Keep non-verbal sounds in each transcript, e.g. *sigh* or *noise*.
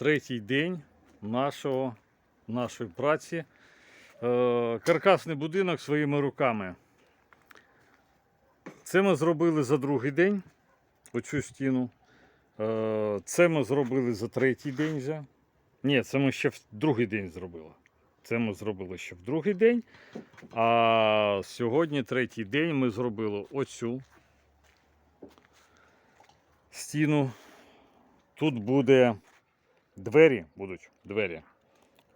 третій день нашого, нашої праці. Е, каркасний будинок своїми руками. Це ми зробили за другий день, оцю стіну. Е, це ми зробили за третій день вже. Ні, це ми ще в другий день зробили. Це ми зробили ще в другий день. А сьогодні, третій день, ми зробили оцю стіну. Тут буде двері, будуть двері.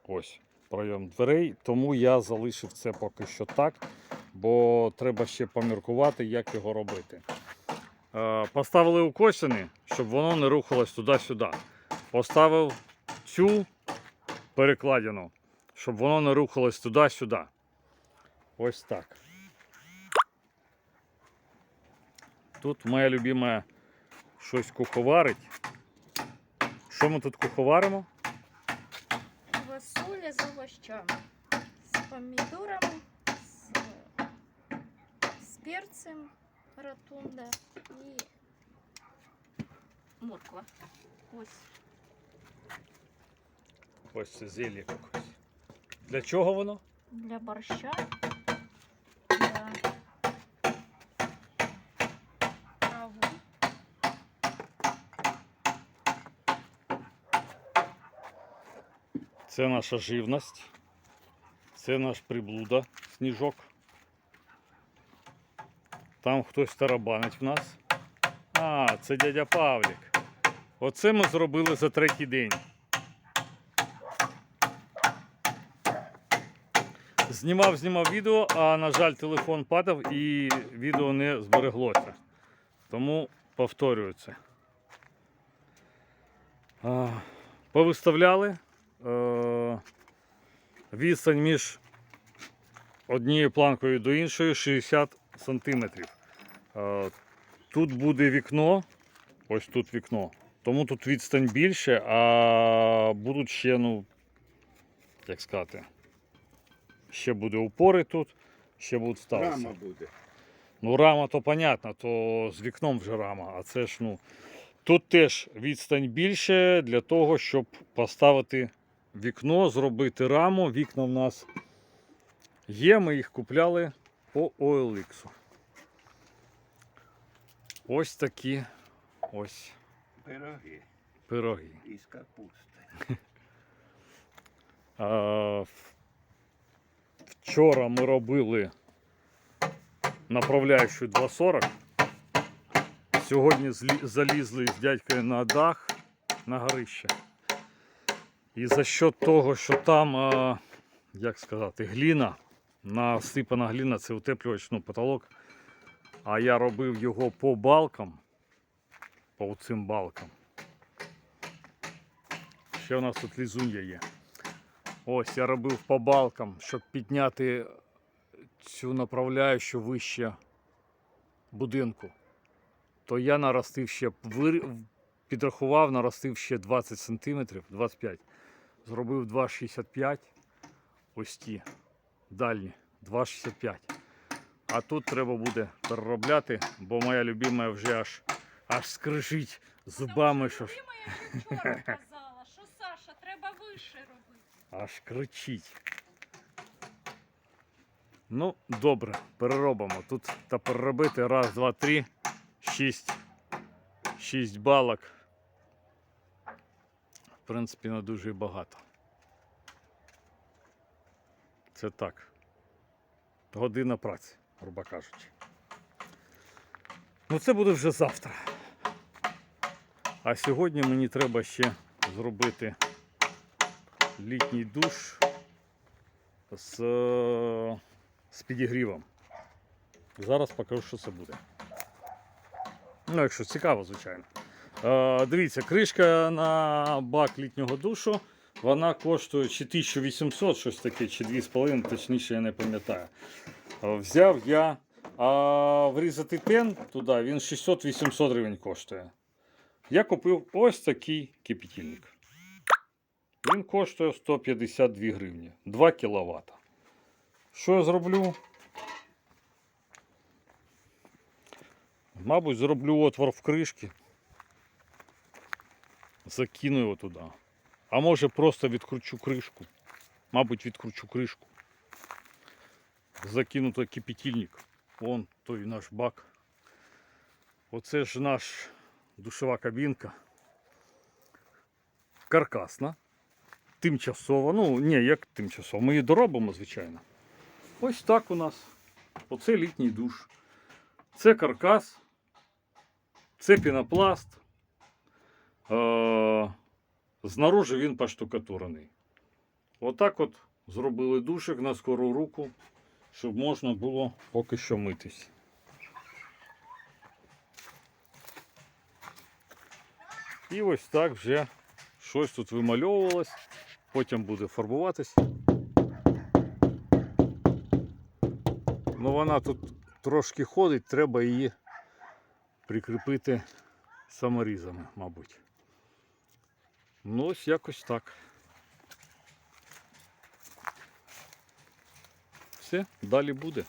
Ось пройом дверей. Тому я залишив це поки що так, бо треба ще поміркувати, як його робити. Е, Поставили укосини, щоб воно не рухалось туди-сюди. Поставив цю перекладину, щоб воно не рухалось туди-сюди. Ось так. Тут моя любима щось куховарить. Що ми тут куховаримо? Квасоля з овощами. З помідорами, з, з перцем ротунда і морква. Ось. Ось це зілля якось. Для чого воно? Для борща. Для траву. Це наша живність. Це наш приблуда, сніжок. Там хтось тарабанить в нас. А, це дядя Павлік. Оце ми зробили за третій день. Знімав, знімав відео, а на жаль, телефон падав і відео не збереглося. Тому повторюю це. Повиставляли. Е, відстань між однією планкою до іншої 60 сантиметрів. Е, Тут буде вікно, ось тут вікно. Тому тут відстань більше, а будуть ще, ну, як сказати, ще буде упори тут, ще будуть ставитися. Рама буде. Ну, рама то понятно, то з вікном вже рама, а це ж ну. Тут теж відстань більше для того, щоб поставити вікно, зробити раму. Вікна в нас є, ми їх купляли по OLX. Ось такі ось Пироги пироги. із капусти. *laughs* А, вчора ми робили направляючу 240. Сьогодні залізли з дядькою на дах на горище. І за счет того, що там, як сказати, гліна, насипана гліна, це утеплювач, ну, потолок. А я робив його по балкам, по цим балкам. Ще у нас тут лізунья є. Ось я робив по балкам, щоб підняти цю направляючу вище будинку. То я наростив ще, підрахував, наростив ще 20 см, 25 Зробив 2,65 ось ті дальні, 2,65. А тут треба буде переробляти, бо моя любима вже аж, аж скрижить зубами, що ж. Вчора казала, що Саша, треба вище робити. Аж кричить. Ну, добре, переробимо. Тут та переробити раз, два, три, шість. Шість балок. В принципі, не дуже багато. Це так. Година праці, грубо кажучи. Ну, це буде вже завтра. А сьогодні мені треба ще зробити літній душ з, з підігрівом. Зараз покажу, що це буде. Ну, якщо цікаво, звичайно. Е, дивіться, кришка на бак літнього душу. Вона коштує чи 1800, щось таке, чи 2,5, точніше я не пам'ятаю. Е, Взяв я, а врізати пен туди, він 600-800 гривень коштує. Я купив ось такий кипятильник. Він коштує 152 гривні. 2 кВт. Що я зроблю? Мабуть, зроблю отвор в кришці. Закину його туди. А може просто відкручу кришку. Мабуть, відкручу кришку. Закинуто кипятильник. Вон той наш бак. Оце ж наш душова кабінка. Каркасна. Тимчасова. Ну, ні, як тимчасово. Ми її доробимо, звичайно. Ось так у нас. Оце літній душ. Це каркас. Це пінопласт. Е- знаружи він поштукатурений. Отак от зробили душик на скору руку, щоб можна було поки що митись. І ось так вже щось тут вимальовувалось, потім буде фарбуватись. Ну вона тут трошки ходить, треба її прикріпити саморізами, мабуть. Ну, ось якось так. Все, далі буде.